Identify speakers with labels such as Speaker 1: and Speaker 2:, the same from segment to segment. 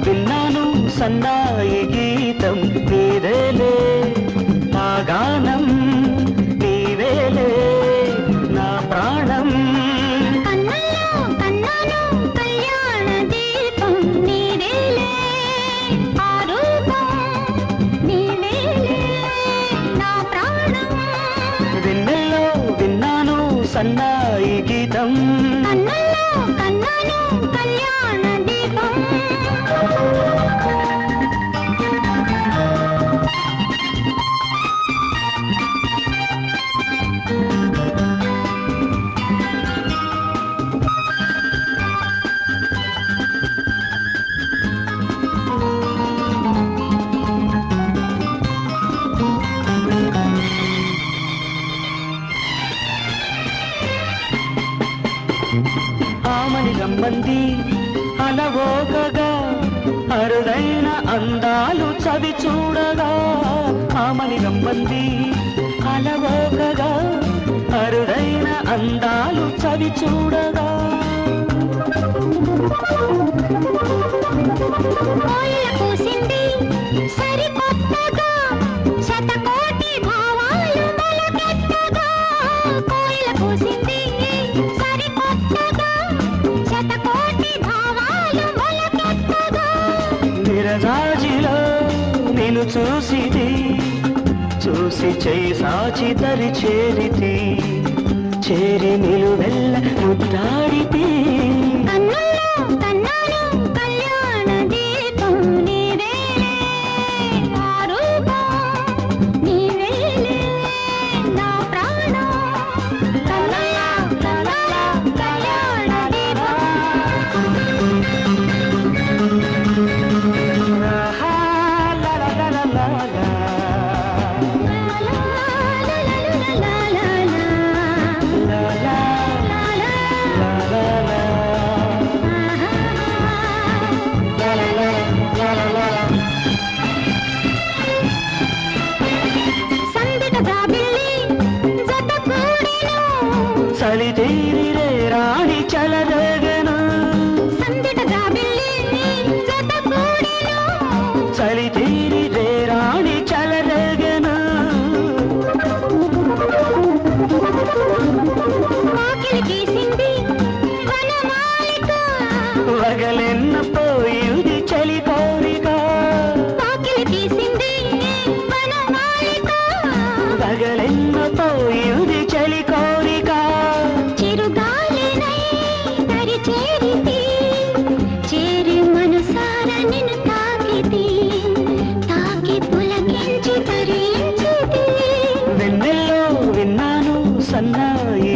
Speaker 1: విన్నాను సన్నాయి గీతం నీదేలే నా గానం నీవేలే నా ప్రాణం. విన్నాను సన్నాయి గీతం ఆమని రమ్మంది అలవోకగా అరుదైన అందాలు చవి చూడగా ఆమని రమ్మంది అలవోకగా అరుదైన అందాలు చవి చూడగా
Speaker 2: పూసింది సరికొత్తగా
Speaker 1: విరజాజిలో నేను చూసిది చూసి చేయి సాచి తరి చేరితి. చేరి నిలువెల్ల ముద్దాడితే.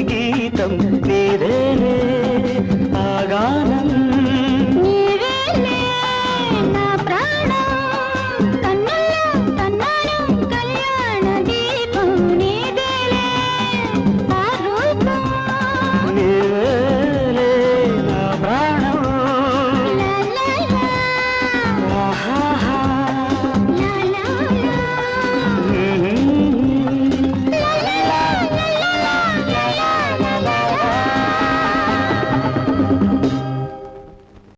Speaker 1: गीतम तुम